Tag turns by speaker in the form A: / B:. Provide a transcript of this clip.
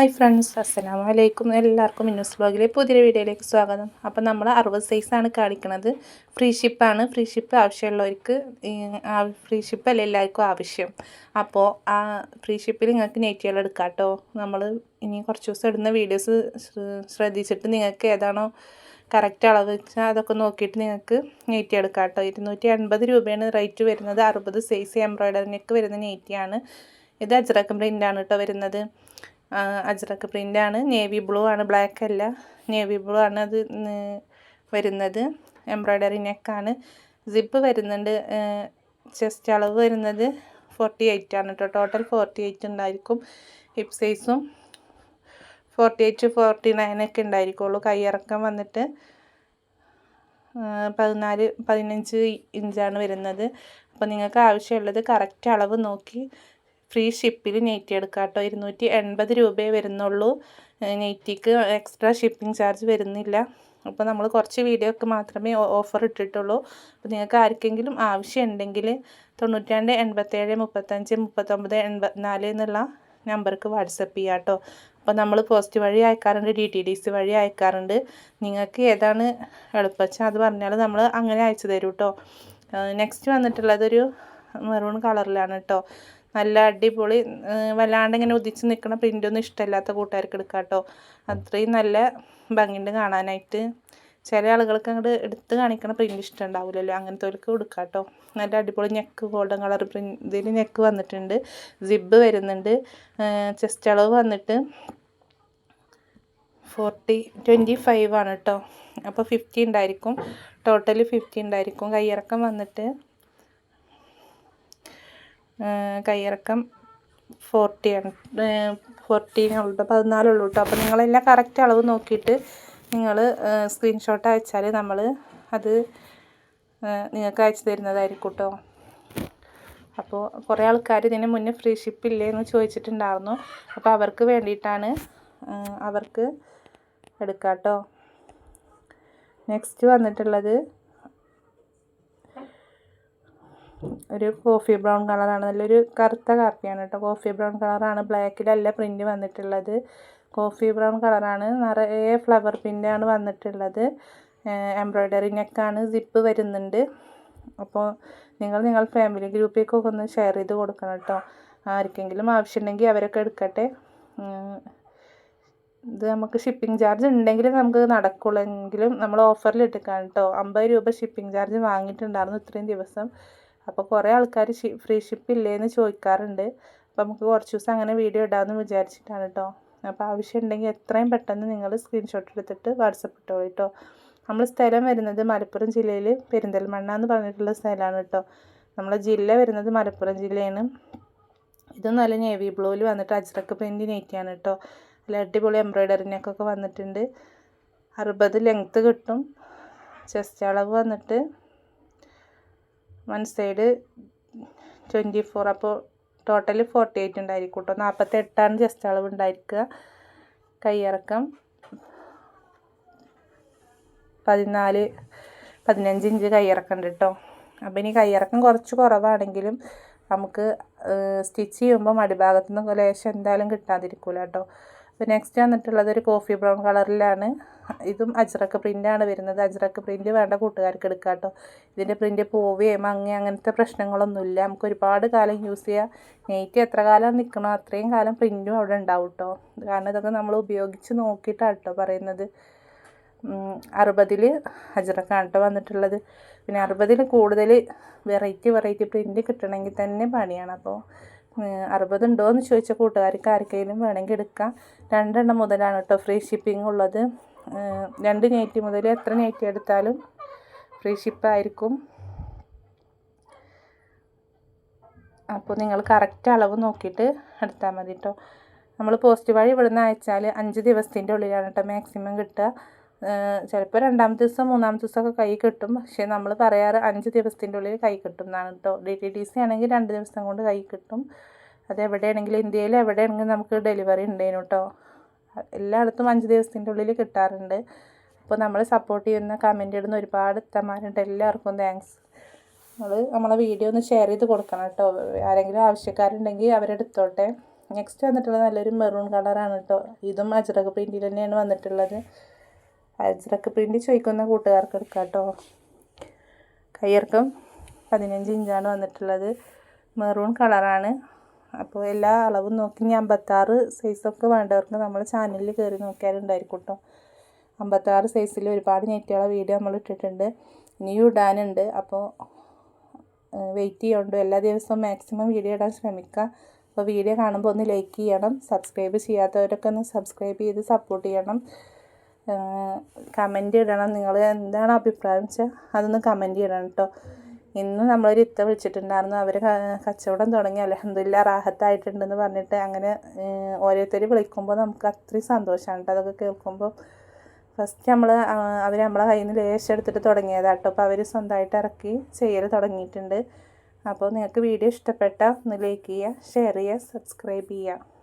A: Hi friends അസ്സലാമു അലൈക്കും എല്ലാവർക്കും മിന്നൂസ് ബ്ലോഗിലെ പുതിയൊരു വീഡിയോയിലേക്ക് സ്വാഗതം. അപ്പോൾ നമ്മൾ അറുപത് സൈസാണ് കാണിക്കുന്നത് ഫ്രീ ഷിപ്പാണ് ഫ്രീ ഷിപ്പ് ആവശ്യമുള്ളവർക്ക് ഫ്രീ ആ ഫ്രീ ഷിപ്പല്ല എല്ലാവർക്കും ആവശ്യം. അപ്പോൾ ആ ഫ്രീ ഷിപ്പിൽ നിങ്ങൾക്ക് നെറ്റുകൾ എടുക്കാം കേട്ടോ. നമ്മൾ ഇനി കുറച്ച് ദിവസം ഇടുന്ന വീഡിയോസ് ശ്രദ്ധിച്ചിട്ട് നിങ്ങൾക്ക് ഏതാണോ കറക്റ്റ് അളവ് വെച്ചാൽ അതൊക്കെ നോക്കിയിട്ട് നിങ്ങൾക്ക് നെറ്റി എടുക്കാം കേട്ടോ. ഇരുന്നൂറ്റി എൺപത് രൂപയാണ് റേറ്റ് വരുന്നത്. അറുപത് സൈസ് എംബ്രോയ്ഡറിനൊക്കെ വരുന്ന നെറ്റിയാണ്. ഇത് അജ്രക്കം പ്രിന്റാണ് കേട്ടോ വരുന്നത്. അജ്രക്ക് ആണ് നേവി ബ്ലൂ ആണ് ബ്ലാക്ക് അല്ല. നേവി ബ്ലൂ ആണ് അത് വരുന്നത്. എംബ്രോയ്ഡറി നെക്കാണ് സിപ്പ് വരുന്നുണ്ട് ചെസ്റ്റ് അളവ് വരുന്നത് ഫോർട്ടി എയ്റ്റ് ആണ് കേട്ടോ ടോട്ടൽ ഫോർട്ടി എയ്റ്റ് ഉണ്ടായിരിക്കും. ഹിപ്പ് സൈസും ഫോർട്ടി എയ്റ്റ് ഫോർട്ടി നയൻ ഒക്കെ ഉണ്ടായിരിക്കുള്ളൂ. കൈയിറക്കം വന്നിട്ട് പതിനാല് പതിനഞ്ച് ഇഞ്ചാണ് വരുന്നത്. അപ്പോൾ നിങ്ങൾക്ക് ആവശ്യമുള്ളത് കറക്റ്റ് അളവ് നോക്കി ഫ്രീ ഷിപ്പിൽ നെയ്റ്റി എടുക്കാം കേട്ടോ. ഇരുന്നൂറ്റി എൺപത് രൂപയെ വരുന്നുള്ളൂ. നെയ്റ്റിക്ക് എക്സ്ട്രാ ഷിപ്പിംഗ് ചാർജ് വരുന്നില്ല. അപ്പോൾ നമ്മൾ കുറച്ച് വീഡിയോ ഒക്കെ മാത്രമേ ഓഫർ ഇട്ടിട്ടുള്ളൂ. അപ്പോൾ നിങ്ങൾക്ക് ആർക്കെങ്കിലും ആവശ്യമുണ്ടെങ്കിൽ തൊണ്ണൂറ്റി രണ്ട് എൺപത്തേഴ് മുപ്പത്തഞ്ച് മുപ്പത്തൊമ്പത് എൺപത്തിനാല് എന്നുള്ള നമ്പർക്ക് വാട്സപ്പ് ചെയ്യാം കേട്ടോ. അപ്പോൾ നമ്മൾ പോസ്റ്റ് വഴി അയക്കാറുണ്ട് ഡി ടി ഡി സി വഴി അയക്കാറുണ്ട്. നിങ്ങൾക്ക് ഏതാണ് എളുപ്പച്ചാൽ അത് പറഞ്ഞാൽ നമ്മൾ അങ്ങനെ അയച്ചു തരും കേട്ടോ. നെക്സ്റ്റ് വന്നിട്ടുള്ളതൊരു മെറൂൺ കളറിലാണ് കേട്ടോ. നല്ല അടിപൊളി വല്ലാണ്ട് ഇങ്ങനെ ഉദിച്ച് നിൽക്കുന്ന പ്രിന്റൊന്നും ഇഷ്ടമില്ലാത്ത കൂട്ടുകാർക്ക് എടുക്കാം കേട്ടോ അത്രയും നല്ല ഭംഗിയുണ്ട് കാണാനായിട്ട്. ചില ആളുകൾക്ക് അങ്ങോട്ട് എടുത്ത് കാണിക്കണ പ്രിന്റ് ഇഷ്ടമുണ്ടാവില്ലല്ലോ അങ്ങനത്തെ എടുക്കാം കേട്ടോ നല്ല അടിപൊളി നെക്ക് ഗോൾഡൻ കളർ പ്രിന്റ് ഇതിൽ നെക്ക് വന്നിട്ടുണ്ട്. സിബ് വരുന്നുണ്ട്. ചെസ്റ്റ് അളവ് വന്നിട്ട് ഫോർട്ടി ട്വന്റി ഫൈവ് ആണ് കേട്ടോ അപ്പോൾ ഫിഫ്റ്റി ഉണ്ടായിരിക്കും. ടോട്ടലി ഫിഫ്റ്റി ഉണ്ടായിരിക്കും. കയ്യിറക്കം വന്നിട്ട് കൈയിറക്കം ഫോർട്ടിയാണ് ഫോർട്ടീനുള്ളൂ പതിനാലുള്ളൂ കേട്ടോ അപ്പോൾ നിങ്ങളെല്ലാം കറക്റ്റ് അളവ് നോക്കിയിട്ട് നിങ്ങൾ സ്ക്രീൻഷോട്ട് അയച്ചാൽ നമ്മൾ അത് നിങ്ങൾക്ക് അയച്ചു തരുന്നതായിരിക്കും കേട്ടോ അപ്പോൾ കുറേ ആൾക്കാർ ഇതിന് മുന്നേ ഫ്രീ ഷിപ്പ് ഇല്ലേ എന്ന് ചോദിച്ചിട്ടുണ്ടായിരുന്നു. അപ്പോൾ അവർക്ക് വേണ്ടിയിട്ടാണ് അവർക്ക് എടുക്കാം കേട്ടോ നെക്സ്റ്റ് വന്നിട്ടുള്ളത് ഒരു കോഫി ബ്രൗൺ കളറാണ് നല്ലൊരു കറുത്ത കാപ്പിയാണ് കേട്ടോ കോഫി ബ്രൗൺ കളറാണ് ബ്ലാക്കിലല്ല പ്രിന്റ് വന്നിട്ടുള്ളത്. കോഫി ബ്രൗൺ കളറാണ് നിറയെ ഫ്ലവർ പ്രിന്റാണ് വന്നിട്ടുള്ളത്. എംബ്രോയ്ഡറി നെക്കാണ് സിപ്പ് വരുന്നുണ്ട്. അപ്പോൾ നിങ്ങൾ നിങ്ങൾ ഫാമിലി ഗ്രൂപ്പിലേക്കൊക്കെ ഒന്ന് ഷെയർ ചെയ്ത് കൊടുക്കണം കേട്ടോ ആർക്കെങ്കിലും ആവശ്യമുണ്ടെങ്കിൽ അവരൊക്കെ എടുക്കട്ടെ. ഇത് നമുക്ക് ഷിപ്പിംഗ് ചാർജ് ഉണ്ടെങ്കിൽ നമുക്ക് നടക്കുള്ളെങ്കിലും നമ്മൾ ഓഫറിൽ ഇട്ടിക്കാണ് കേട്ടോ അമ്പത് രൂപ ഷിപ്പിംഗ് ചാർജ് വാങ്ങിയിട്ടുണ്ടായിരുന്നു ഇത്രയും ദിവസം. അപ്പോൾ കുറേ ആൾക്കാർ ഫ്രീ ഷിപ്പ് ഇല്ലേന്ന് ചോദിക്കാറുണ്ട്. അപ്പോൾ നമുക്ക് കുറച്ച് ദിവസം അങ്ങനെ വീഡിയോ ഇടാമെന്ന് വിചാരിച്ചിട്ടാണ് കേട്ടോ അപ്പോൾ ആവശ്യമുണ്ടെങ്കിൽ എത്രയും പെട്ടെന്ന് നിങ്ങൾ സ്ക്രീൻഷോട്ട് എടുത്തിട്ട് വാട്സപ്പ് ഇട്ടോളൂ കേട്ടോ നമ്മൾ സ്ഥലം വരുന്നത് മലപ്പുറം ജില്ലയിൽ പെരിന്തൽമണ്ണ എന്ന് പറഞ്ഞിട്ടുള്ള സ്ഥലമാണ് കേട്ടോ നമ്മളെ ജില്ല വരുന്നത് മലപ്പുറം ജില്ലയാണ്. ഇത് നല്ല നേവി ബ്ലൂവിൽ വന്നിട്ട് അജ്രക്ക് പെയിന്റ് നെയ്റ്റിയാണ് കേട്ടോ നല്ല അടിപൊളി എംബ്രോയ്ഡറി നെക്കൊക്കെ വന്നിട്ടുണ്ട്. അറുപത് ലെങ്ത്ത് കിട്ടും. ചെസ്റ്റ് അളവ് വന്നിട്ട് വൺ സൈഡ് ട്വന്റി ഫോർ. അപ്പോൾ ടോട്ടൽ ഫോർട്ടി എയ്റ്റ് ഉണ്ടായിരിക്കും കേട്ടോ നാൽപ്പത്തെട്ടാണ് ജസ്റ്റ് അളവ് ഉണ്ടായിരിക്കുക. കൈയിറക്കം പതിനാല് പതിനഞ്ച് ഇഞ്ച് കൈയിറക്കം ഉണ്ട് കേട്ടോ അപ്പം ഇനി കൈയിറക്കം കുറച്ച് കുറവാണെങ്കിലും നമുക്ക് സ്റ്റിച്ച് ചെയ്യുമ്പോൾ അടിഭാഗത്തുനിന്ന് ലേശം എന്തായാലും കിട്ടാതിരിക്കില്ല കേട്ടോ അപ്പോൾ നെക്സ്റ്റ് വന്നിട്ടുള്ളത് ഒരു കോഫി ബ്രൗൺ കളറിലാണ് ഇതും അജ്രക്ക് പ്രിന്റാണ് വരുന്നത്. അജ്രക്ക് പ്രിന്റ് വേണ്ട കൂട്ടുകാർക്ക് എടുക്കാം കേട്ടോ ഇതിന്റെ പ്രിന്റ് പോവുകയും മങ്ങി അങ്ങനത്തെ പ്രശ്നങ്ങളൊന്നുമില്ല. നമുക്ക് ഒരുപാട് കാലം യൂസ് ചെയ്യാം. നെയ്റ്റ് എത്ര കാലം നിൽക്കണോ അത്രയും കാലം പ്രിന്റും അവിടെ ഉണ്ടാവും കേട്ടോ കാരണം ഇതൊക്കെ നമ്മൾ ഉപയോഗിച്ച് നോക്കിയിട്ടാണ് കേട്ടോ പറയുന്നത്. അറുപതിൽ അജ്രക്കാണ് കേട്ടോ വന്നിട്ടുള്ളത്. പിന്നെ അറുപതിൽ കൂടുതൽ വെറൈറ്റി വെറൈറ്റി പ്രിന്റ് കിട്ടണമെങ്കിൽ തന്നെ പണിയാണ്. അപ്പോൾ അറുപതുണ്ടോ എന്ന് ചോദിച്ച കൂട്ടുകാർക്ക് ആർക്കെങ്കിലും വേണമെങ്കിൽ എടുക്കാം. രണ്ടെണ്ണം മുതലാണ് കേട്ടോ ഫ്രീ ഷിപ്പിംഗ് ഉള്ളത്. രണ്ട് നൈറ്റി മുതൽ എത്ര നൈറ്റി എടുത്താലും ഫ്രീ ഷിപ്പായിരിക്കും അപ്പോൾ നിങ്ങൾ കറക്റ്റ് അളവ് നോക്കിയിട്ട് എടുത്താൽ മതി കേട്ടോ നമ്മൾ പോസ്റ്റ് വഴി ഇവിടുന്ന് അയച്ചാൽ അഞ്ച് ദിവസത്തിന്റെ ഉള്ളിലാണ് കേട്ടോ മാക്സിമം കിട്ടുക. ചിലപ്പോൾ രണ്ടാമത്തെ ദിവസം മൂന്നാമത്തെ ദിവസമൊക്കെ കൈ കിട്ടും. പക്ഷേ നമ്മൾ പറയാറ് അഞ്ച് ദിവസത്തിന്റെ ഉള്ളിൽ കൈ കിട്ടും എന്നാണ് കേട്ടോ ഡി ടി ഡി സി ആണെങ്കിൽ രണ്ട് ദിവസം കൊണ്ട് കൈ കിട്ടും. അത് എവിടെയാണെങ്കിലും ഇന്ത്യയിൽ എവിടെയാണെങ്കിലും നമുക്ക് ഡെലിവറി ഉണ്ടേനു കേട്ടോ എല്ലായിടത്തും അഞ്ച് ദിവസത്തിന്റെ ഉള്ളിൽ കിട്ടാറുണ്ട്. അപ്പോൾ നമ്മൾ സപ്പോർട്ട് ചെയ്യുന്ന കമന്റ് ഇടുന്ന ഒരുപാട് ഇത്തമാരുണ്ട് എല്ലാവർക്കും താങ്ക്സ് നമ്മൾ നമ്മളെ വീഡിയോ ഒന്ന് ഷെയർ ചെയ്ത് കൊടുക്കണം കേട്ടോ ആരെങ്കിലും ആവശ്യക്കാരുണ്ടെങ്കിൽ അവരെടുത്തോട്ടെ നെക്സ്റ്റ് വന്നിട്ടുള്ളത് നല്ലൊരു മെറൂൺ കളറാണ് കേട്ടോ ഇതും അജറക് പ്രിന്റിൽ തന്നെയാണ് വന്നിട്ടുള്ളത്. അജ്രക് പ്രിന്റ് ചോദിക്കുന്ന കൂട്ടുകാർക്ക് എടുക്കാം കേട്ടോ കയ്യിറക്കം പതിനഞ്ച് ഇഞ്ചാണ് വന്നിട്ടുള്ളത്. മെറൂൺ കളറാണ്. അപ്പോൾ എല്ലാ അളവും നോക്കി ഇനി അമ്പത്താറ് സൈസൊക്കെ വേണ്ടവർക്ക് നമ്മൾ ചാനലിൽ കയറി നോക്കിയാലുണ്ടായിരിക്കും കേട്ടോ അമ്പത്താറ് സൈസിൽ ഒരുപാട് നെറ്റുകളെ വീഡിയോ നമ്മൾ ഇട്ടിട്ടുണ്ട്. ഇനിയും ഇടാനുണ്ട്. അപ്പോൾ വെയിറ്റ് ചെയ്യുന്നുണ്ട് എല്ലാ ദിവസവും മാക്സിമം വീഡിയോ ഇടാൻ ശ്രമിക്കുക. അപ്പോൾ വീഡിയോ കാണുമ്പോൾ ഒന്ന് ലൈക്ക് ചെയ്യണം. സബ്സ്ക്രൈബ് ചെയ്യാത്തവരൊക്കെ ഒന്ന് സബ്സ്ക്രൈബ് ചെയ്ത് സപ്പോർട്ട് ചെയ്യണം. കമന്റ് ഇടണം. നിങ്ങൾ എന്താണ് അഭിപ്രായം വെച്ചാൽ അതൊന്ന് കമന്റ് ചെയ്യണം കേട്ടോ ഇന്ന് നമ്മളൊരു ഇത്ത വിളിച്ചിട്ടുണ്ടായിരുന്നു. അവർ കച്ചവടം തുടങ്ങി. അലഹമില്ല റാഹത്തായിട്ടുണ്ടെന്ന് പറഞ്ഞിട്ട് അങ്ങനെ ഓരോരുത്തർ വിളിക്കുമ്പോൾ നമുക്ക് അത്രയും സന്തോഷമാണ് കേട്ടോ അതൊക്കെ കേൾക്കുമ്പോൾ ഫസ്റ്റ് നമ്മൾ അവർ നമ്മളെ കയ്യിൽ നിന്ന് ലേശം എടുത്തിട്ട് കേട്ടോ അപ്പോൾ അവർ സ്വന്തമായിട്ട് ഇറക്കി ചെയ്യൽ തുടങ്ങിയിട്ടുണ്ട്. അപ്പോൾ നിങ്ങൾക്ക് വീഡിയോ ഇഷ്ടപ്പെട്ടാൽ ഒന്ന് ലൈക്ക് ചെയ്യുക ഷെയർ ചെയ്യുക സബ്സ്ക്രൈബ് ചെയ്യുക.